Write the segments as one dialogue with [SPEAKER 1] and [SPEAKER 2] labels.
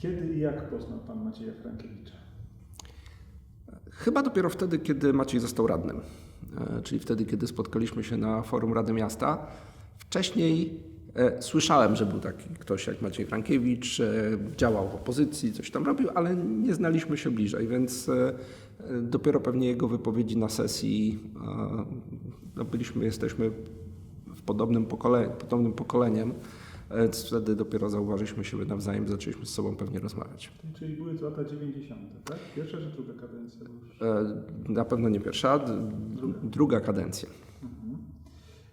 [SPEAKER 1] Kiedy i jak poznał Pan Macieja Frankiewicza?
[SPEAKER 2] Chyba dopiero wtedy, kiedy Maciej został radnym, e, czyli wtedy, kiedy spotkaliśmy się na forum Rady Miasta. Wcześniej e, słyszałem, że był taki ktoś jak Maciej Frankiewicz, e, działał w opozycji, coś tam robił, ale nie znaliśmy się bliżej, więc dopiero pewnie jego wypowiedzi na sesji, no byliśmy, jesteśmy w podobnym, pokole, podobnym pokoleniem, wtedy dopiero zauważyliśmy siebie nawzajem, zaczęliśmy z sobą pewnie rozmawiać.
[SPEAKER 1] Czyli były to lata 90., tak? Pierwsza czy druga kadencja?
[SPEAKER 2] E, Na pewno nie pierwsza, d- druga kadencja.
[SPEAKER 1] Mhm.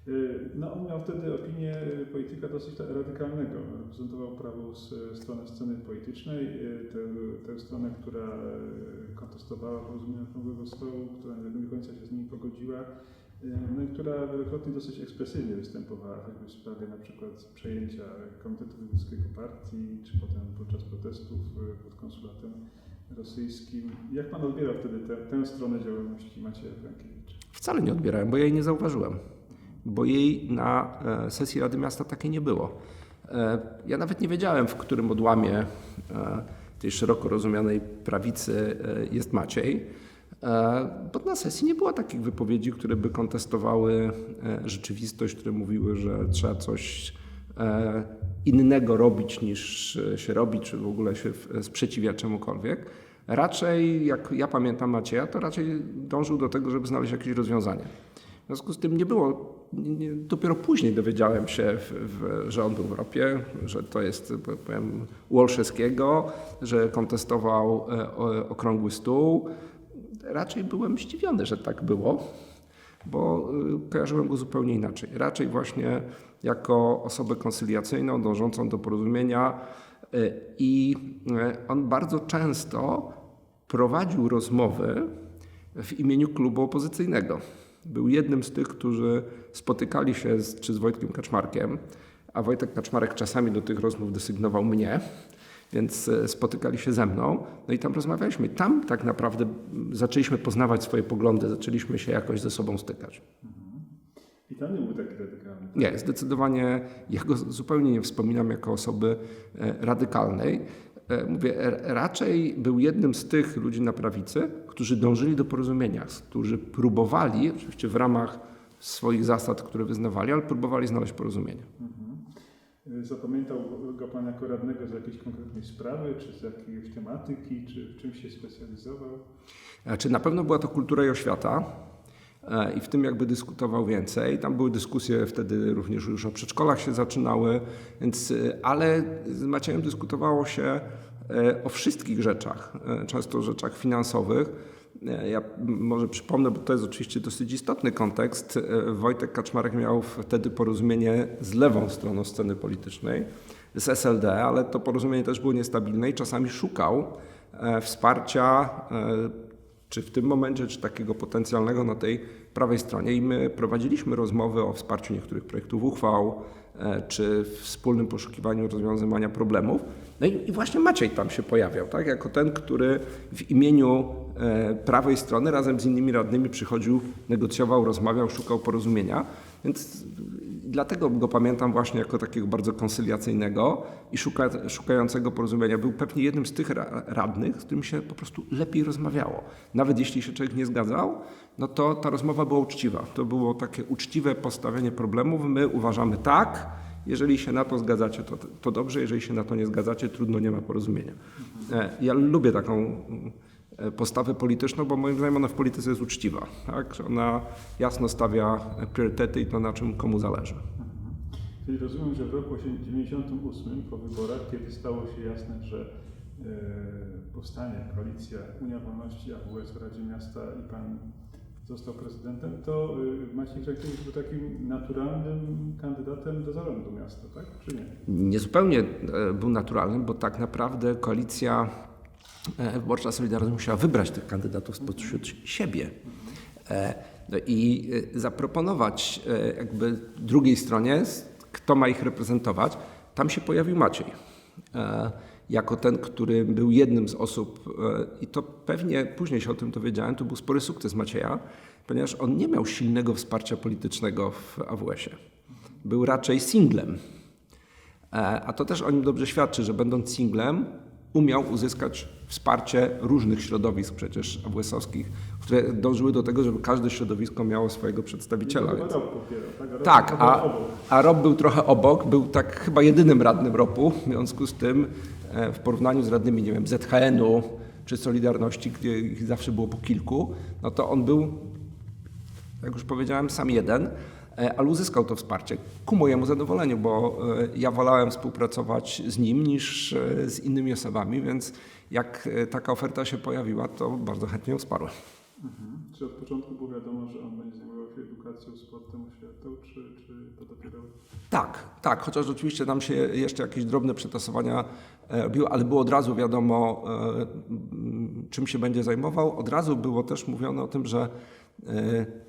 [SPEAKER 1] Y, No on miał wtedy opinię polityka dosyć ta- radykalnego. Reprezentował prawą stronę sceny politycznej, tę, tę stronę, która kontestowała porozumienia Okrągłego Stołu, która nie do końca się z nimi pogodziła, która wielokrotnie dosyć ekspresywnie występowała, choćby w sprawie na przykład przejęcia Komitetu Wojewódzkiego Partii, czy potem podczas protestów y, pod konsulatem rosyjskim. Jak Pan odbierał wtedy tę, tę stronę działalności Macieja Frankiewicza?
[SPEAKER 2] Wcale nie odbierałem, bo ja jej nie zauważyłem. Bo jej na e, sesji Rady Miasta takiej nie było. E, Ja nawet nie wiedziałem, w którym odłamie e, tej szeroko rozumianej prawicy jest Maciej. E, Bo na sesji nie było takich wypowiedzi, które by kontestowały e, rzeczywistość, które mówiły, że trzeba coś e, innego robić niż się robi, czy w ogóle się sprzeciwia czemukolwiek. Raczej, jak ja pamiętam Macieja, to raczej dążył do tego, żeby znaleźć jakieś rozwiązanie. W związku z tym nie było, nie, dopiero później dowiedziałem się, w, w, że on był w Europie, że to jest, powiem, u Olszewskiego, że kontestował e, okrągły stół. Raczej byłem zdziwiony, że tak było, bo y, kojarzyłem go zupełnie inaczej. Raczej właśnie jako osobę koncyliacyjną, dążącą do porozumienia y, i y, on bardzo często prowadził rozmowy w imieniu klubu opozycyjnego. Był jednym z tych, którzy spotykali się z, czy z Wojtkiem Kaczmarkiem, a Wojtek Kaczmarek czasami do tych rozmów desygnował mnie, więc e, spotykali się ze mną, no i tam rozmawialiśmy. Tam tak naprawdę zaczęliśmy poznawać swoje poglądy, zaczęliśmy się jakoś ze sobą stykać.
[SPEAKER 1] I tam nie był taki radykalny.
[SPEAKER 2] Nie, zdecydowanie ja go zupełnie nie wspominam jako osoby e, radykalnej. E, Mówię, raczej był jednym z tych ludzi na prawicy, którzy dążyli do porozumienia, którzy próbowali, oczywiście w ramach swoich zasad, które wyznawali, ale próbowali znaleźć porozumienie.
[SPEAKER 1] Zapamiętał go Pan jako radnego z jakiejś konkretnej sprawy, czy z jakiejś tematyki, czy w czymś się specjalizował?
[SPEAKER 2] Znaczy, na pewno była to kultura i oświata e, i w tym jakby dyskutował więcej. Tam były dyskusje wtedy również już o przedszkolach się zaczynały, więc, e, ale z Maciejem dyskutowało się e, o wszystkich rzeczach, e, często rzeczach finansowych. E, Ja może przypomnę, bo to jest oczywiście dosyć istotny kontekst. E, Wojtek Kaczmarek miał wtedy porozumienie z lewą stroną sceny politycznej, z SLD, ale to porozumienie też było niestabilne i czasami szukał e, wsparcia czy w tym momencie, czy takiego potencjalnego na tej prawej stronie. I my prowadziliśmy rozmowy o wsparciu niektórych projektów uchwał, czy wspólnym poszukiwaniu rozwiązywania problemów. No i, właśnie Maciej tam się pojawiał, tak? jako ten, który w imieniu prawej strony razem z innymi radnymi przychodził, negocjował, rozmawiał, szukał porozumienia. Więc dlatego go pamiętam właśnie jako takiego bardzo konsyliacyjnego i szuka, szukającego porozumienia. Był pewnie jednym z tych ra- radnych, z którym się po prostu lepiej rozmawiało. Nawet jeśli się człowiek nie zgadzał, no to ta rozmowa była uczciwa. To było takie uczciwe postawienie problemów. My uważamy tak, jeżeli się na to zgadzacie, to, to dobrze, jeżeli się na to nie zgadzacie, trudno, nie ma porozumienia. E, Ja lubię taką e, postawę polityczną, bo moim zdaniem ona w polityce jest uczciwa. Tak? Ona jasno stawia priorytety i to, na czym komu zależy.
[SPEAKER 1] Czyli rozumiem, że w roku 1998 po wyborach, kiedy stało się jasne, że e, powstanie koalicja Unia Wolności AWS w Radzie Miasta i Pan został prezydentem, to e, Maciej Frankiewicz był takim naturalnym kandydatem do zarządu miasta, tak? Czy nie?
[SPEAKER 2] Niezupełnie e, był naturalnym, bo tak naprawdę koalicja e, wyborcza Solidarność musiała wybrać tych kandydatów spośród siebie. E, No i e, zaproponować e, jakby drugiej stronie, kto ma ich reprezentować. Tam się pojawił Maciej. E, Jako ten, który był jednym z osób, e, i to pewnie później się o tym dowiedziałem, to był spory sukces Macieja, ponieważ on nie miał silnego wsparcia politycznego w AWS-ie. Był raczej singlem. E, A to też o nim dobrze świadczy, że będąc singlem, umiał uzyskać wsparcie różnych środowisk przecież AWS-owskich, które dążyły do tego, żeby każde środowisko miało swojego przedstawiciela.
[SPEAKER 1] Chyba
[SPEAKER 2] Więc...
[SPEAKER 1] rok popierał, tak? Rob
[SPEAKER 2] Tak, a, a Rob był trochę obok, był tak chyba jedynym radnym ROP-u, w związku z tym e, w porównaniu z radnymi, nie wiem, ZHN-u czy Solidarności, gdzie ich zawsze było po kilku, no to on był, jak już powiedziałem, sam jeden, ale uzyskał to wsparcie ku mojemu zadowoleniu, bo e, ja wolałem współpracować z nim niż e, z innymi osobami, więc jak e, taka oferta się pojawiła, to bardzo chętnie ją wsparłem.
[SPEAKER 1] Mhm. Czy od początku było wiadomo, że on będzie zajmował się edukacją, sportem, oświatą, czy, czy to dopiero...
[SPEAKER 2] Tak, tak, chociaż oczywiście nam się jeszcze jakieś drobne przetasowania e, robiły, ale było od razu wiadomo, e, czym się będzie zajmował. Od razu było też mówione o tym, że e,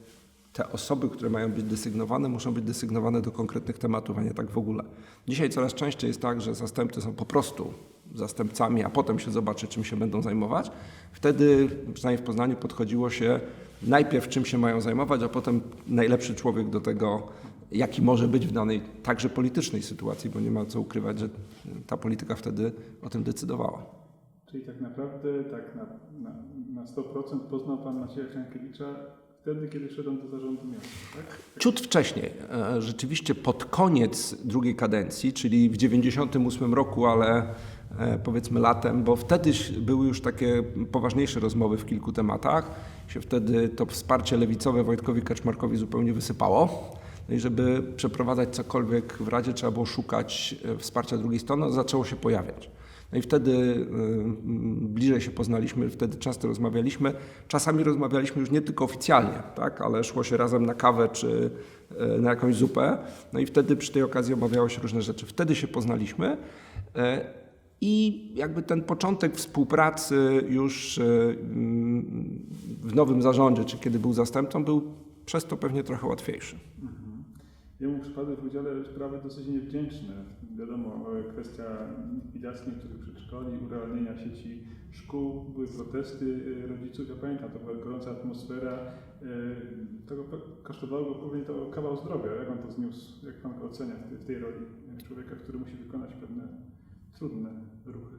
[SPEAKER 2] te osoby, które mają być desygnowane, muszą być desygnowane do konkretnych tematów, a nie tak w ogóle. Dzisiaj coraz częściej jest tak, że zastępcy są po prostu zastępcami, a potem się zobaczy, czym się będą zajmować. Wtedy, przynajmniej w Poznaniu, podchodziło się najpierw czym się mają zajmować, a potem najlepszy człowiek do tego, jaki może być w danej także politycznej sytuacji, bo nie ma co ukrywać, że ta polityka wtedy o tym decydowała.
[SPEAKER 1] Czyli tak naprawdę, tak na, na, na 100% poznał Pan Macieja Krzankiewicza wtedy, kiedy szedł on do zarządu miasta, tak?
[SPEAKER 2] Ciut wcześniej, e, rzeczywiście pod koniec drugiej kadencji, czyli w 98 roku, ale e, powiedzmy latem, bo wtedy były już takie poważniejsze rozmowy w kilku tematach, się wtedy to wsparcie lewicowe Wojtkowi Kaczmarkowi zupełnie wysypało. No i żeby przeprowadzać cokolwiek w Radzie, trzeba było szukać e, wsparcia drugiej strony, zaczęło się pojawiać. No i wtedy y, bliżej się poznaliśmy, wtedy często rozmawialiśmy. Czasami rozmawialiśmy już nie tylko oficjalnie, tak, ale szło się razem na kawę czy y, na jakąś zupę. No i wtedy przy tej okazji omawiało się różne rzeczy. Wtedy się poznaliśmy. Y, I jakby ten początek współpracy już mm, w nowym zarządzie, czy kiedy był zastępcą, był przez to pewnie trochę łatwiejszy.
[SPEAKER 1] Jemu przypadły w udziale sprawy dosyć niewdzięczne. Wiadomo, e, kwestia likwidacji niektórych przedszkoli, urealnienia sieci szkół, były protesty e, rodziców. Ja pamiętam, to była gorąca atmosfera. E, To go kosztowało go pewnie to kawał zdrowia. Jak on to zniósł? Jak Pan go ocenia w tej roli człowieka, który musi wykonać pewne trudne ruchy?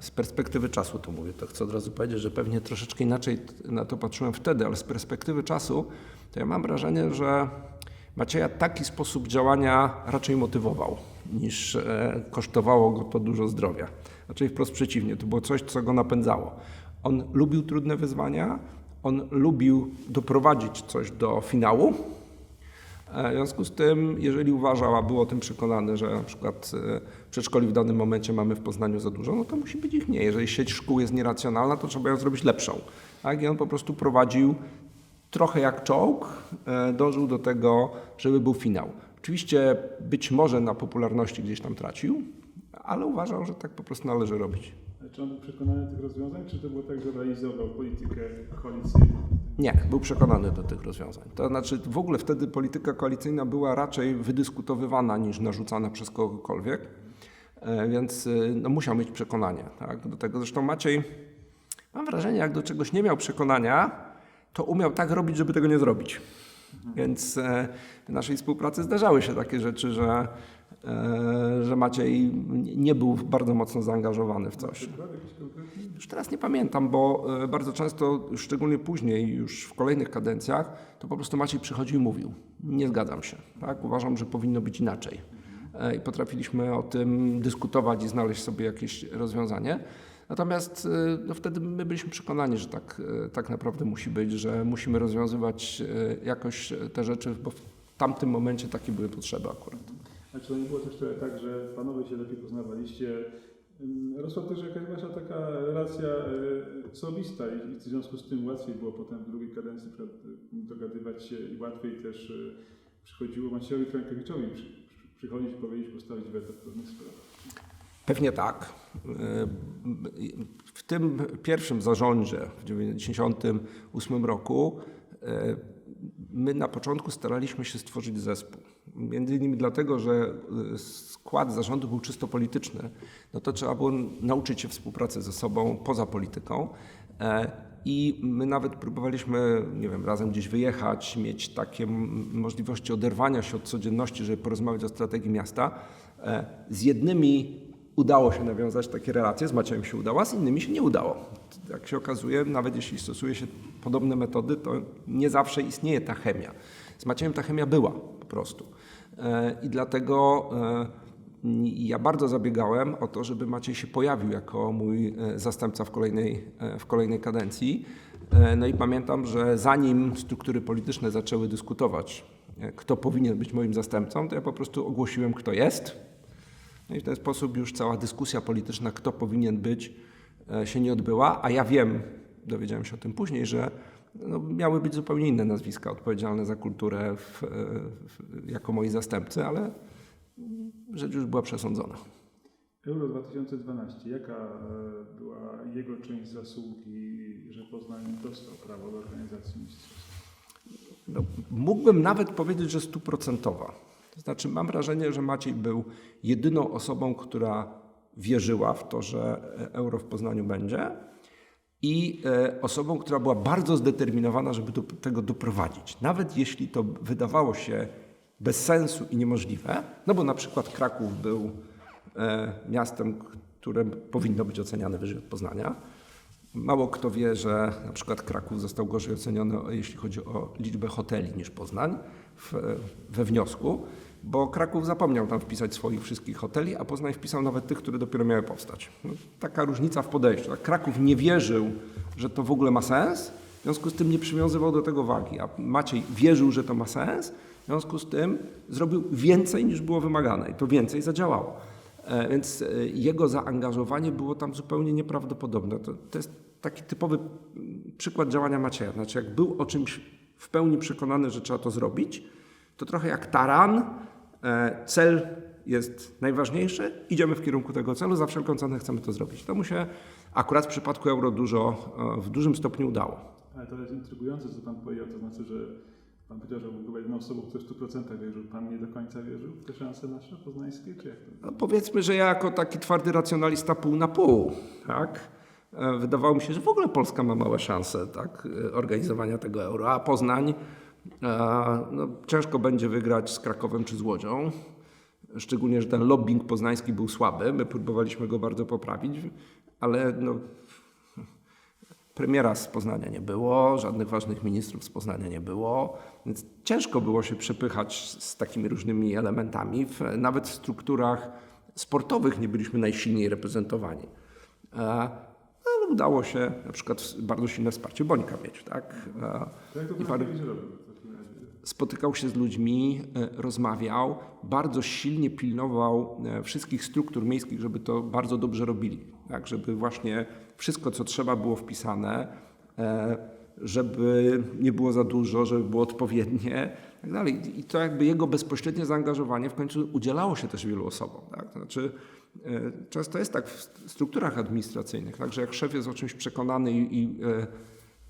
[SPEAKER 2] Z perspektywy czasu to mówię, to chcę od razu powiedzieć, że pewnie troszeczkę inaczej na to patrzyłem wtedy, ale z perspektywy czasu to ja mam wrażenie, że Macieja taki sposób działania raczej motywował, niż e, kosztowało go to dużo zdrowia. Raczej wprost przeciwnie, to było coś, co go napędzało. On lubił trudne wyzwania, on lubił doprowadzić coś do finału, E, W związku z tym, jeżeli uważał, a był o tym przekonany, że na przykład e, przedszkoli w danym momencie mamy w Poznaniu za dużo, no to musi być ich mniej. Jeżeli sieć szkół jest nieracjonalna, to trzeba ją zrobić lepszą. Tak? I on po prostu prowadził trochę jak czołg, e, dążył do tego, żeby był finał. Oczywiście być może na popularności gdzieś tam tracił, ale uważał, że tak po prostu należy robić.
[SPEAKER 1] Czy on był przekonany tych rozwiązań, czy to było tak, że realizował politykę koalicyjną?
[SPEAKER 2] Nie, był przekonany do tych rozwiązań. To znaczy w ogóle wtedy polityka koalicyjna była raczej wydyskutowywana niż narzucana przez kogokolwiek, E, więc y, no, musiał mieć przekonanie tak, do tego. Zresztą Maciej, mam wrażenie, jak do czegoś nie miał przekonania, to umiał tak robić, żeby tego nie zrobić. Więc e, w naszej współpracy zdarzały się takie rzeczy, że, e, że Maciej nie był bardzo mocno zaangażowany w coś. Już teraz nie pamiętam, bo e, bardzo często, szczególnie później, już w kolejnych kadencjach, to po prostu Maciej przychodził i mówił: Nie zgadzam się, tak? uważam, że powinno być inaczej. I potrafiliśmy o tym dyskutować i znaleźć sobie jakieś rozwiązanie. Natomiast e, no, wtedy my byliśmy przekonani, że tak, e, tak naprawdę musi być, że musimy rozwiązywać e, jakoś te rzeczy, bo w tamtym momencie takie były potrzeby akurat.
[SPEAKER 1] A czy to nie było też trochę tak, że panowie się lepiej poznawaliście? Ym, Rosła też jakaś wasza taka relacja y, osobista i w związku z tym łatwiej było potem w drugiej kadencji y, dogadywać się i łatwiej też y, przychodziło Maciejowi Frankiewiczowi przy, przy, przychodzić, powiedzieć, postawić weto w pewnych sprawach.
[SPEAKER 2] Pewnie tak. W tym pierwszym zarządzie w 1998 roku e, my na początku staraliśmy się stworzyć zespół. Między innymi dlatego, że e, skład zarządu był czysto polityczny, no to trzeba było nauczyć się współpracy ze sobą poza polityką. E, I my nawet próbowaliśmy, nie wiem, razem gdzieś wyjechać, mieć takie możliwości oderwania się od codzienności, żeby porozmawiać o strategii miasta. Z jednymi udało się nawiązać takie relacje, z Maciejem się udało, a z innymi się nie udało. Jak się okazuje, nawet jeśli stosuje się podobne metody, to nie zawsze istnieje ta chemia. Z Maciejem ta chemia była po prostu. E, I dlatego e, ja bardzo zabiegałem o to, żeby Maciej się pojawił jako mój e, zastępca w kolejnej, w kolejnej kadencji. No i pamiętam, że zanim struktury polityczne zaczęły dyskutować, kto powinien być moim zastępcą, to ja po prostu ogłosiłem, kto jest. No i w ten sposób już cała dyskusja polityczna, kto powinien być, e, się nie odbyła, a ja wiem, dowiedziałem się o tym później, że no, miały być zupełnie inne nazwiska odpowiedzialne za kulturę w, e, w, jako moi zastępcy, ale rzecz już była przesądzona.
[SPEAKER 1] Euro 2012, jaka e, była jego część zasługi, że Poznań dostał prawo do organizacji mistrzostw?
[SPEAKER 2] No, mógłbym nawet powiedzieć, że stuprocentowa. To znaczy, mam wrażenie, że Maciej był jedyną osobą, która wierzyła w to, że euro w Poznaniu będzie i e, osobą, która była bardzo zdeterminowana, żeby do tego doprowadzić. Nawet jeśli to wydawało się bez sensu i niemożliwe, no bo na przykład Kraków był e, miastem, które powinno być oceniane wyżej od Poznania. Mało kto wie, że na przykład Kraków został gorzej oceniony, jeśli chodzi o liczbę hoteli niż Poznań w, we wniosku, bo Kraków zapomniał tam wpisać swoich wszystkich hoteli, a Poznań wpisał nawet tych, które dopiero miały powstać. No, taka różnica w podejściu. Tak? Kraków nie wierzył, że to w ogóle ma sens, w związku z tym nie przywiązywał do tego wagi, a Maciej wierzył, że to ma sens, w związku z tym zrobił więcej niż było wymagane i to więcej zadziałało. E, Więc e, jego zaangażowanie było tam zupełnie nieprawdopodobne. To, to jest taki typowy mm, przykład działania Macieja. Znaczy, jak był o czymś w pełni przekonany, że trzeba to zrobić, to trochę jak taran, cel jest najważniejszy, idziemy w kierunku tego celu, za wszelką cenę chcemy to zrobić. To mu się akurat w przypadku euro dużo, e, w dużym stopniu udało.
[SPEAKER 1] Ale to jest intrygujące, co Pan powiedział, to znaczy, że Pan powiedział, że był chyba jedyną osobą, która w 100% wierzył. Pan nie do końca wierzył w te szanse nasze poznańskie, czy jak?
[SPEAKER 2] No powiedzmy, że ja jako taki twardy racjonalista pół na pół, tak? E, Wydawało mi się, że w ogóle Polska ma małe szanse tak, e, organizowania tego euro, a Poznań e, no, ciężko będzie wygrać z Krakowem czy z Łodzią. Szczególnie, że ten lobbying poznański był słaby. My próbowaliśmy go bardzo poprawić, ale no, Premiera z Poznania nie było, żadnych ważnych ministrów z Poznania nie było, więc ciężko było się przepychać z takimi różnymi elementami. Nawet w strukturach sportowych nie byliśmy najsilniej reprezentowani. E, ale udało się na przykład bardzo silne wsparcie Bońka mieć. Tak? E,
[SPEAKER 1] To jak to
[SPEAKER 2] I parę-
[SPEAKER 1] Pan robił w takim razie?
[SPEAKER 2] Spotykał się z ludźmi, e, rozmawiał, bardzo silnie pilnował e, wszystkich struktur miejskich, żeby to bardzo dobrze robili. Tak, żeby właśnie wszystko, co trzeba było wpisane, e, żeby nie było za dużo, żeby było odpowiednie tak dalej. I to jakby jego bezpośrednie zaangażowanie w końcu udzielało się też wielu osobom. Tak? To znaczy, często jest tak w strukturach administracyjnych, tak, że jak szef jest o czymś przekonany i, i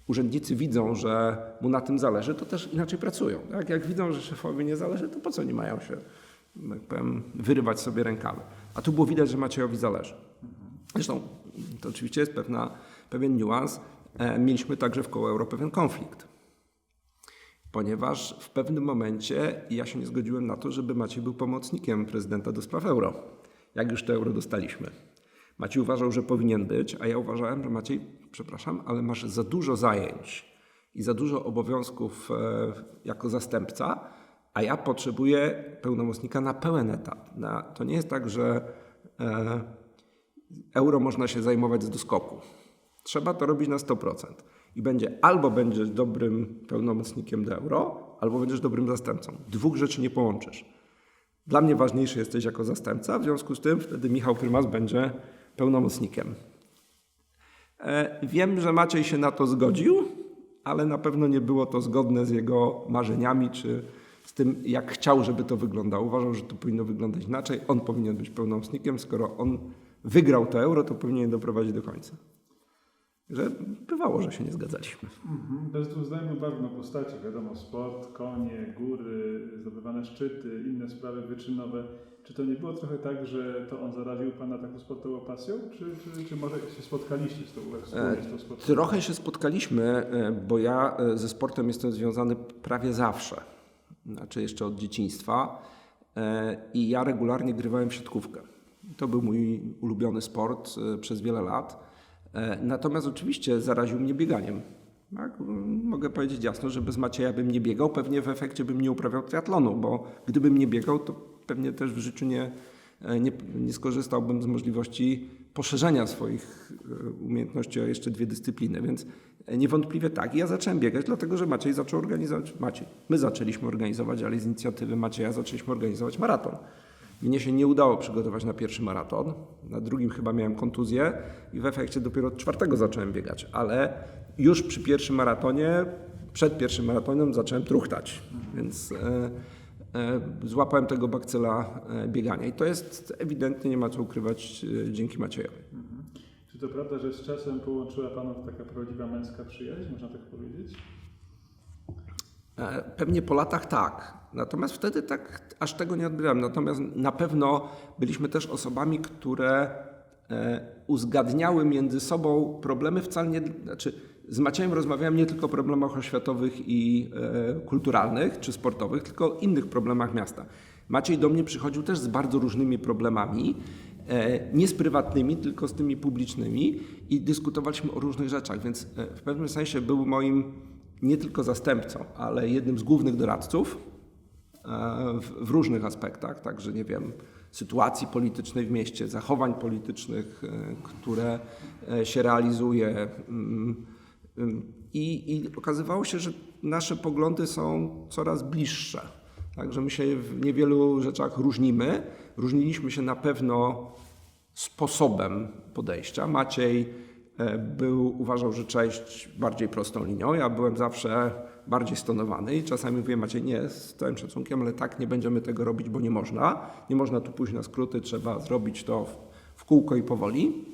[SPEAKER 2] urzędnicy widzą, że mu na tym zależy, to też inaczej pracują. Tak? Jak widzą, że szefowi nie zależy, to po co nie mają się tak powiem, wyrywać sobie rękawy. A tu było widać, że Maciejowi zależy. Zresztą to oczywiście jest pewna, pewien niuans. E, Mieliśmy także w koło euro pewien konflikt. Ponieważ w pewnym momencie ja się nie zgodziłem na to, żeby Maciej był pomocnikiem prezydenta do spraw euro. Jak już to euro dostaliśmy. Maciej uważał, że powinien być, a ja uważałem, że Maciej, przepraszam, ale masz za dużo zajęć i za dużo obowiązków e, jako zastępca, a ja potrzebuję pełnomocnika na pełen etat. Na, to nie jest tak, że e, euro można się zajmować z doskoku. Trzeba to robić na 100%. I będzie albo będziesz dobrym pełnomocnikiem do euro, albo będziesz dobrym zastępcą. Dwóch rzeczy nie połączysz. Dla mnie ważniejszy jesteś jako zastępca, w związku z tym wtedy Michał Prymas będzie pełnomocnikiem. E, Wiem, że Maciej się na to zgodził, ale na pewno nie było to zgodne z jego marzeniami czy z tym, jak chciał, żeby to wyglądało. Uważał, że to powinno wyglądać inaczej. On powinien być pełnomocnikiem. Skoro on wygrał to euro, to powinien doprowadzić do końca. Że bywało, że się nie zgadzaliśmy.
[SPEAKER 1] Mhm. Bez dwóch zdań był bardzo postaci, wiadomo, sport, konie, góry, zdobywane szczyty, inne sprawy wyczynowe. Czy to nie było trochę tak, że to on zaraził Pana taką sportową pasją, czy, czy, czy może się spotkaliście z tą wspólnie z tą sportową?
[SPEAKER 2] Trochę się spotkaliśmy, e, bo ja e, ze sportem jestem związany prawie zawsze. Znaczy jeszcze od dzieciństwa. E, I ja regularnie grywałem w siatkówkę. To był mój ulubiony sport e, przez wiele lat. E, Natomiast oczywiście zaraził mnie bieganiem. Tak? Mogę powiedzieć jasno, że bez Macieja bym nie biegał, pewnie w efekcie bym nie uprawiał triatlonu, bo gdybym nie biegał, to pewnie też w życiu nie, e, nie, nie skorzystałbym z możliwości poszerzenia swoich e, umiejętności o jeszcze dwie dyscypliny, więc niewątpliwie tak. I ja zacząłem biegać, dlatego że Maciej zaczął organizować, Maciej, my zaczęliśmy organizować, ale z inicjatywy Macieja zaczęliśmy organizować maraton. Mnie się nie udało przygotować na pierwszy maraton. Na drugim chyba miałem kontuzję i w efekcie dopiero od czwartego zacząłem biegać. Ale już przy pierwszym maratonie, przed pierwszym maratonem zacząłem truchtać. Więc e, e, złapałem tego bakcyla e, biegania. I to jest ewidentnie, nie ma co ukrywać, dzięki Maciejowi.
[SPEAKER 1] Mhm. Czy to prawda, że z czasem połączyła Panów taka prawdziwa męska przyjaźń, można tak powiedzieć?
[SPEAKER 2] Pewnie po latach tak. Natomiast wtedy tak aż tego nie odbierałem. Natomiast na pewno byliśmy też osobami, które e, uzgadniały między sobą problemy wcale nie. Znaczy, z Maciejem rozmawiałem nie tylko o problemach oświatowych i e, kulturalnych czy sportowych, tylko o innych problemach miasta. Maciej do mnie przychodził też z bardzo różnymi problemami. E, nie z prywatnymi, tylko z tymi publicznymi i dyskutowaliśmy o różnych rzeczach, więc w pewnym sensie był moim nie tylko zastępcą, ale jednym z głównych doradców w, różnych aspektach, także nie wiem, sytuacji politycznej w mieście, zachowań politycznych, e, które e, się realizuje. Mm, ym, I, I okazywało się, że nasze poglądy są coraz bliższe. Także my się w niewielu rzeczach różnimy. Różniliśmy się na pewno sposobem podejścia. Maciej e, był, uważał, że cześć bardziej prostą linią. Ja byłem zawsze bardziej stonowany i czasami mówię Maciej, nie, z całym szacunkiem, ale tak nie będziemy tego robić, bo nie można. Nie można tu pójść na skróty, trzeba zrobić to w, w kółko i powoli.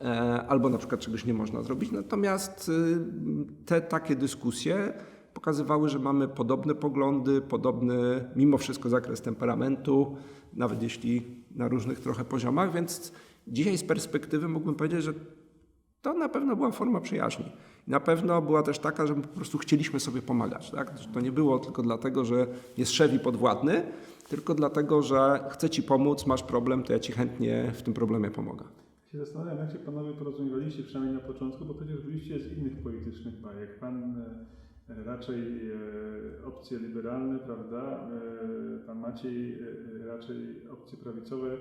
[SPEAKER 2] E, Albo na przykład czegoś nie można zrobić. Natomiast y, te takie dyskusje pokazywały, że mamy podobne poglądy, podobny mimo wszystko zakres temperamentu, nawet jeśli na różnych trochę poziomach, więc dzisiaj z perspektywy mógłbym powiedzieć, że to na pewno była forma przyjaźni. Na pewno była też taka, że po prostu chcieliśmy sobie pomagać. Tak? To nie było tylko dlatego, że jest szef i podwładny, tylko dlatego, że chcę ci pomóc, masz problem, to ja ci chętnie w tym problemie pomogę.
[SPEAKER 1] się zastanawiam, jak się panowie porozumiewaliście, przynajmniej na początku, bo przecież byliście z innych politycznych bajek. Pan e, raczej e, opcje liberalne, prawda? E, pan Maciej raczej opcje prawicowe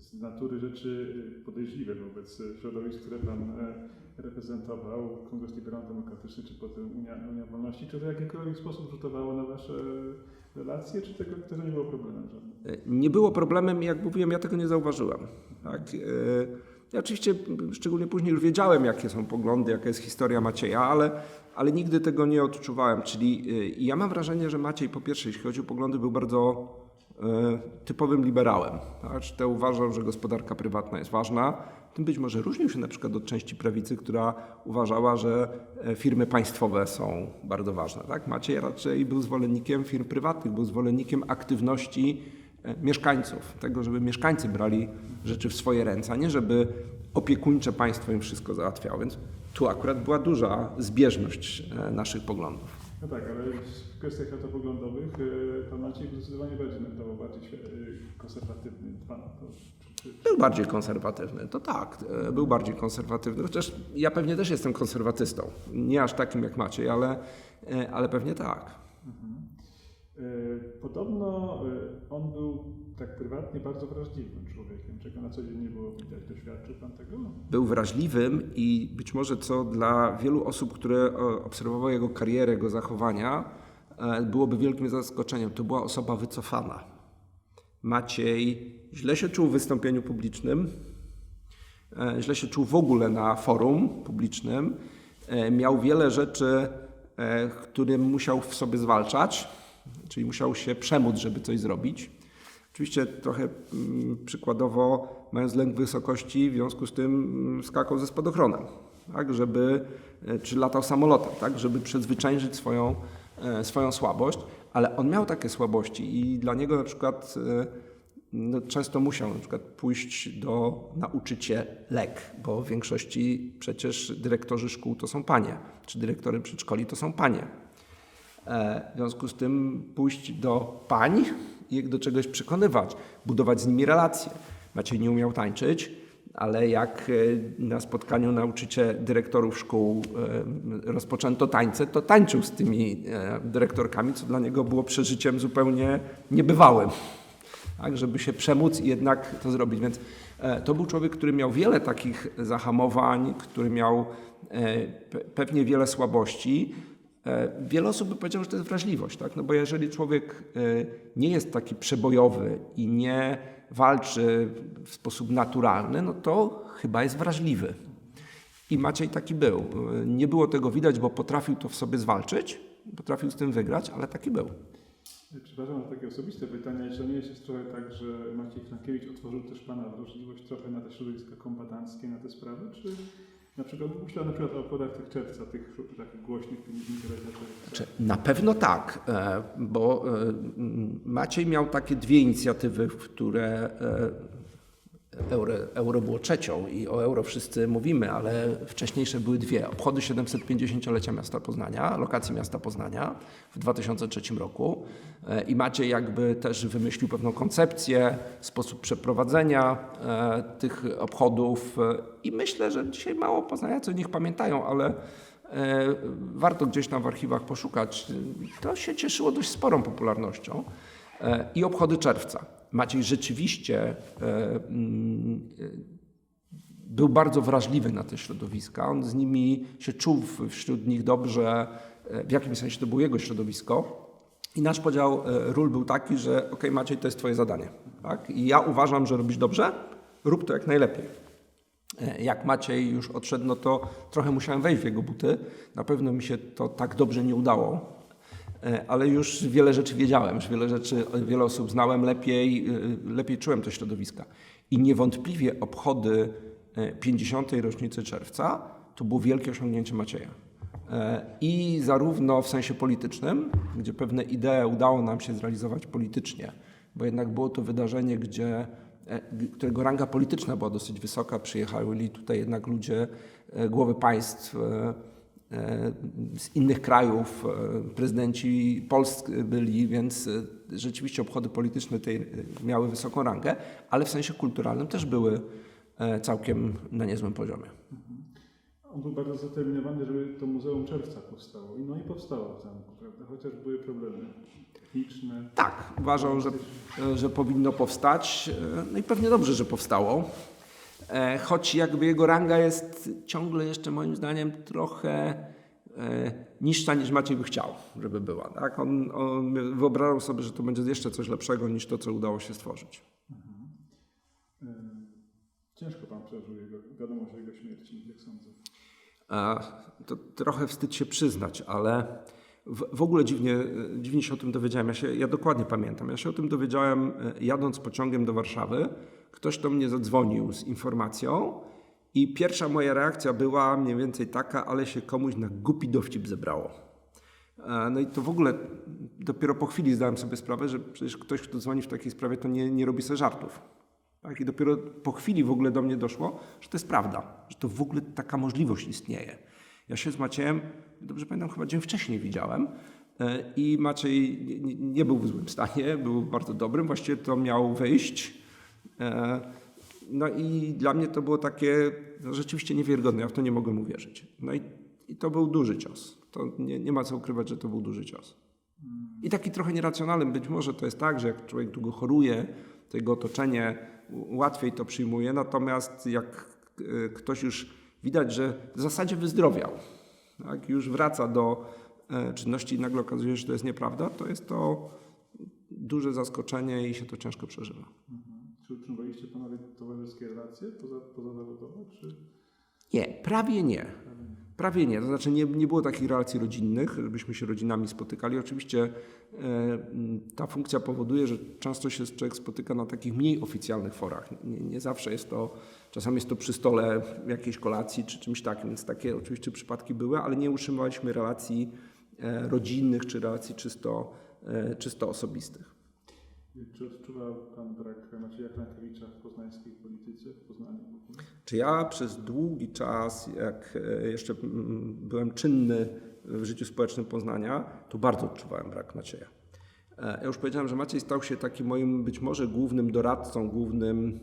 [SPEAKER 1] z natury rzeczy e, podejrzliwe wobec e, środowisk, które pan e, reprezentował, Kongres Liberalno-Demokratyczny, czy potem Unia, Unia Wolności. Czy to w jakikolwiek sposób rzutowało na wasze relacje, czy tego, tego nie było problemem żadnym?
[SPEAKER 2] Nie było problemem, jak mówiłem, ja tego nie zauważyłem. Tak? e, Ja oczywiście szczególnie później już wiedziałem, jakie są poglądy, jaka jest historia Macieja, ale, ale nigdy tego nie odczuwałem. Czyli e, ja mam wrażenie, że Maciej po pierwsze, jeśli chodzi o poglądy, był bardzo e, typowym liberałem. Te uważał, że gospodarka prywatna jest ważna. Tym być może różnił się na przykład od części prawicy, która uważała, że e, firmy państwowe są bardzo ważne. Tak? Maciej raczej był zwolennikiem firm prywatnych, był zwolennikiem aktywności e, mieszkańców, tego, żeby mieszkańcy brali rzeczy w swoje ręce, a nie żeby opiekuńcze państwo im wszystko załatwiało. Więc tu akurat była duża zbieżność e, naszych poglądów.
[SPEAKER 1] No tak, ale w kwestiach światopoglądowych e, pan Maciej był zdecydowanie bardziej mentował, bardziej e, konserwatywny. Pan, to, czy, czy,
[SPEAKER 2] Był bardziej konserwatywny, to tak, e, był bardziej konserwatywny, chociaż ja pewnie też jestem konserwatystą. Nie aż takim jak Maciej, ale, ale pewnie tak.
[SPEAKER 1] Mhm. Podobno on był tak prywatnie bardzo wrażliwym człowiekiem, czego na co dzień nie było widać. Doświadczył pan tego?
[SPEAKER 2] Był wrażliwym i być może co dla wielu osób, które e, obserwowały jego karierę, jego zachowania, e, byłoby wielkim zaskoczeniem. To była osoba wycofana. Maciej źle się czuł w wystąpieniu publicznym, e, źle się czuł w ogóle na forum publicznym. Miał wiele rzeczy, które musiał w sobie zwalczać, czyli musiał się przemóc, żeby coś zrobić. Oczywiście trochę mm, przykładowo, mając lęk wysokości, w związku z tym mm, skakał ze spadochronem, tak, żeby, e, czy latał samolotem, tak, żeby przezwyciężyć swoją, e, swoją słabość, ale on miał takie słabości i dla niego na przykład e, no, często musiał na przykład pójść do nauczycielek, bo w większości przecież dyrektorzy szkół to są panie, czy dyrektory przedszkoli to są panie. W związku z tym pójść do pań ich do czegoś przekonywać, budować z nimi relacje. Maciej nie umiał tańczyć, ale jak e, na spotkaniu nauczycieli dyrektorów szkół e, rozpoczęto tańce, to tańczył z tymi e, dyrektorkami, co dla niego było przeżyciem zupełnie niebywałym. Tak, żeby się przemóc i jednak to zrobić. Więc to był człowiek, który miał wiele takich zahamowań, który miał pe- pewnie wiele słabości. E, Wiele osób by powiedziało, że to jest wrażliwość, tak? no bo jeżeli człowiek e, nie jest taki przebojowy i nie walczy w sposób naturalny, no to chyba jest wrażliwy. I Maciej taki był. E, Nie było tego widać, bo potrafił to w sobie zwalczyć, potrafił z tym wygrać, ale taki był.
[SPEAKER 1] Przepraszam za takie osobiste pytanie. Czy nie jest trochę tak, że Maciej Frankiewicz otworzył też Pana wrażliwość trochę na te środowiska kombatanckie, na te sprawy? Czy na przykład, myślę na przykład o obchodach tych czerwca, tych takich głośnych 50 czerwca.
[SPEAKER 2] Czy Na pewno tak, e, bo e, Maciej miał takie dwie inicjatywy, które e, euro, euro było trzecią i o euro wszyscy mówimy, ale wcześniejsze były dwie. Obchody 750-lecia miasta Poznania, lokacji miasta Poznania w 2003 roku E, i Maciej jakby też wymyślił pewną koncepcję, sposób przeprowadzenia e, tych obchodów e, i myślę, że dzisiaj mało Poznaniacy o nich pamiętają, ale Warto gdzieś tam w archiwach poszukać. To się cieszyło dość sporą popularnością. I obchody czerwca. Maciej rzeczywiście e, mm, e, był bardzo wrażliwy na te środowiska. On z nimi się czuł wśród nich dobrze. E, W jakimś sensie to było jego środowisko. I nasz podział ról był taki, że ok, Maciej, to jest twoje zadanie. Tak? I ja uważam, że robisz dobrze, rób to jak najlepiej. Jak Maciej już odszedł, no to trochę musiałem wejść w jego buty. Na pewno mi się to tak dobrze nie udało, ale już wiele rzeczy wiedziałem, już wiele rzeczy, wiele osób znałem lepiej, e, lepiej czułem te środowiska. I niewątpliwie obchody e, 50. rocznicy czerwca to było wielkie osiągnięcie Macieja. E, I zarówno w sensie politycznym, gdzie pewne idee udało nam się zrealizować politycznie, bo jednak było to wydarzenie, gdzie, e, którego ranga polityczna była dosyć wysoka. Przyjechali tutaj jednak ludzie, e, głowy państw e, e, z innych krajów, e, prezydenci Polsk byli, więc e, rzeczywiście obchody polityczne tej e, miały wysoką rangę, ale w sensie kulturalnym też były e, całkiem na niezłym poziomie.
[SPEAKER 1] On był bardzo zdeterminowany, żeby to Muzeum Czerwca powstało. I No i powstało w zamku, prawda? Chociaż były problemy techniczne.
[SPEAKER 2] Tak, uważam, że, że powinno powstać. e, No i pewnie dobrze, że powstało. E, Choć jakby jego ranga jest ciągle jeszcze moim zdaniem trochę e, niższa niż Maciej by chciał, żeby była. Tak? On, on wyobrażał sobie, że to będzie jeszcze coś lepszego niż to, co udało się stworzyć.
[SPEAKER 1] E, Ciężko Pan przeżył jego, wiadomość o jego śmierci, jak sądzę.
[SPEAKER 2] To trochę wstyd się przyznać, ale w, w ogóle dziwnie, dziwnie się o tym dowiedziałem. Ja, się, ja dokładnie pamiętam. Ja się o tym dowiedziałem jadąc pociągiem do Warszawy. Ktoś do mnie zadzwonił z informacją i pierwsza moja reakcja była mniej więcej taka, ale się komuś na głupi dowcip zebrało. E, No i to w ogóle dopiero po chwili zdałem sobie sprawę, że przecież ktoś, kto dzwoni w takiej sprawie, to nie, nie robi sobie żartów. Tak? I dopiero po chwili w ogóle do mnie doszło, że to jest prawda, że to w ogóle taka możliwość istnieje. Ja się z Maciejem, dobrze pamiętam, chyba dzień wcześniej widziałem e, i Maciej nie- nie, był w złym stanie, był bardzo dobrym, właściwie to miał wyjść. E, No i dla mnie to było takie no, rzeczywiście niewiarygodne, ja w to nie mogłem uwierzyć. No i, i to był duży cios. To nie, nie ma co ukrywać, że to był duży cios. I taki trochę nieracjonalny. Być może to jest tak, że jak człowiek długo choruje, to jego otoczenie łatwiej to przyjmuje, natomiast jak e, ktoś już widać, że w zasadzie wyzdrowiał, tak, już wraca do e, czynności i nagle okazuje się, że to jest nieprawda, to jest to duże zaskoczenie i się to ciężko przeżywa.
[SPEAKER 1] Czy utrzymywaliście Panowie towarzyskie relacje poza, pozazawodowe? Czy...
[SPEAKER 2] Nie, prawie nie. Prawie nie. To znaczy nie, nie było takich relacji rodzinnych, żebyśmy się rodzinami spotykali. Oczywiście e, ta funkcja powoduje, że często się człowiek spotyka na takich mniej oficjalnych forach. Nie, nie zawsze jest to, czasami jest to przy stole jakiejś kolacji czy czymś takim, więc takie oczywiście przypadki były, ale nie utrzymywaliśmy relacji e, rodzinnych czy relacji czysto, e, czysto osobistych.
[SPEAKER 1] Czy odczuwa Pan brak Macieja Frankiewicza w poznańskiej polityce, w Poznaniu?
[SPEAKER 2] Czy ja przez długi czas, jak e, jeszcze byłem czynny w życiu społecznym Poznania, to bardzo odczuwałem brak Macieja. E, Ja już powiedziałem, że Maciej stał się takim moim być może głównym doradcą, głównym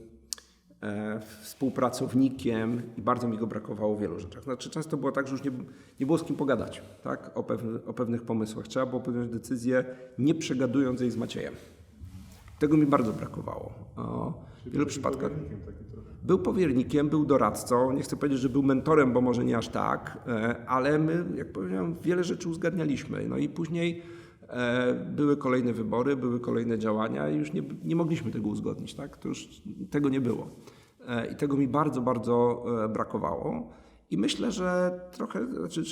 [SPEAKER 2] e, współpracownikiem i bardzo mi go brakowało w wielu rzeczach. Znaczy często było tak, że już nie, nie było z kim pogadać tak? o, o pewnych pomysłach. Trzeba było podjąć decyzję, nie przegadując jej z Maciejem. Tego mi bardzo brakowało. W wielu przypadkach był powiernikiem, był doradcą. Nie chcę powiedzieć, że był mentorem, bo może nie aż tak, e, ale my, jak powiedziałem, wiele rzeczy uzgadnialiśmy. No i później e, były kolejne wybory, były kolejne działania i już nie, nie mogliśmy tego uzgodnić. Tak? To już tego nie było. E, I tego mi bardzo, bardzo brakowało. I myślę, że trochę, znaczy,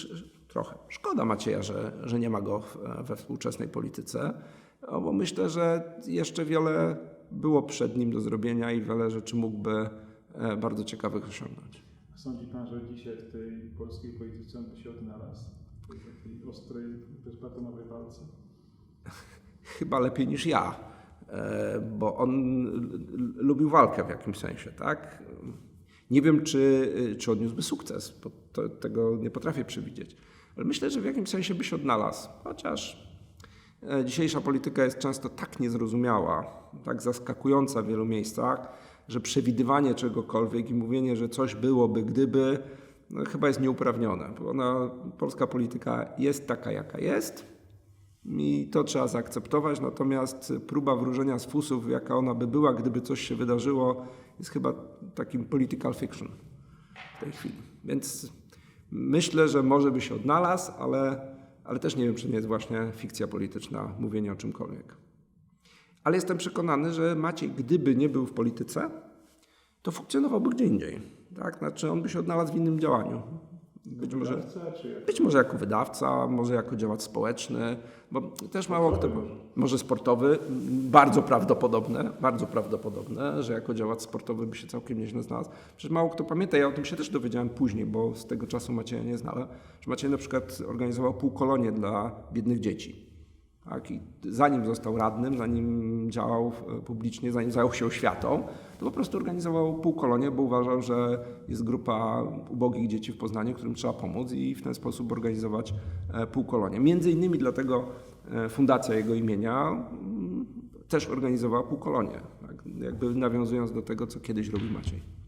[SPEAKER 2] trochę szkoda Macieja, że, że nie ma go we współczesnej polityce, no bo myślę, że jeszcze wiele było przed nim do zrobienia i wiele rzeczy mógłby e, bardzo ciekawych osiągnąć.
[SPEAKER 1] Sądzi Pan, że dzisiaj w tej polskiej polityce on by się odnalazł? W tej takiej ostrej, bezpardonowej walce?
[SPEAKER 2] Chyba lepiej niż ja, e, bo on lubił walkę w jakimś sensie, tak? Nie wiem, czy, czy odniósłby sukces, bo to, tego nie potrafię przewidzieć. Ale myślę, że w jakimś sensie by się odnalazł, chociaż dzisiejsza polityka jest często tak niezrozumiała, tak zaskakująca w wielu miejscach, że przewidywanie czegokolwiek i mówienie, że coś byłoby, gdyby, no, chyba jest nieuprawnione, ona, polska polityka jest taka, jaka jest. I to trzeba zaakceptować, natomiast próba wróżenia z fusów, jaka ona by była, gdyby coś się wydarzyło, jest chyba takim political fiction w tej chwili. Więc myślę, że może by się odnalazł, ale, ale też nie wiem, czy nie jest właśnie fikcja polityczna mówienie o czymkolwiek. Ale jestem przekonany, że Maciej, gdyby nie był w polityce, to funkcjonowałby gdzie indziej. Tak? Znaczy on by się odnalazł w innym działaniu. Być może...
[SPEAKER 1] Wydawca, czy jak?
[SPEAKER 2] Być może jako wydawca, może jako działacz społeczny, bo też mało kto. Może sportowy, bardzo prawdopodobne, bardzo prawdopodobne, że jako działacz sportowy by się całkiem nieźle znalazł. Przecież mało kto pamięta, ja o tym się też dowiedziałem później, bo z tego czasu Macieja nie znałem, że Maciej na przykład organizował półkolonie dla biednych dzieci. Tak, i zanim został radnym, zanim działał e, publicznie, zanim zajął się oświatą, to po prostu organizował półkolonie, bo uważał, że jest grupa ubogich dzieci w Poznaniu, którym trzeba pomóc i w ten sposób organizować e, półkolonie. Między innymi dlatego e, fundacja jego imienia mm, też organizowała półkolonie, tak, jakby nawiązując do tego, co kiedyś robił Maciej.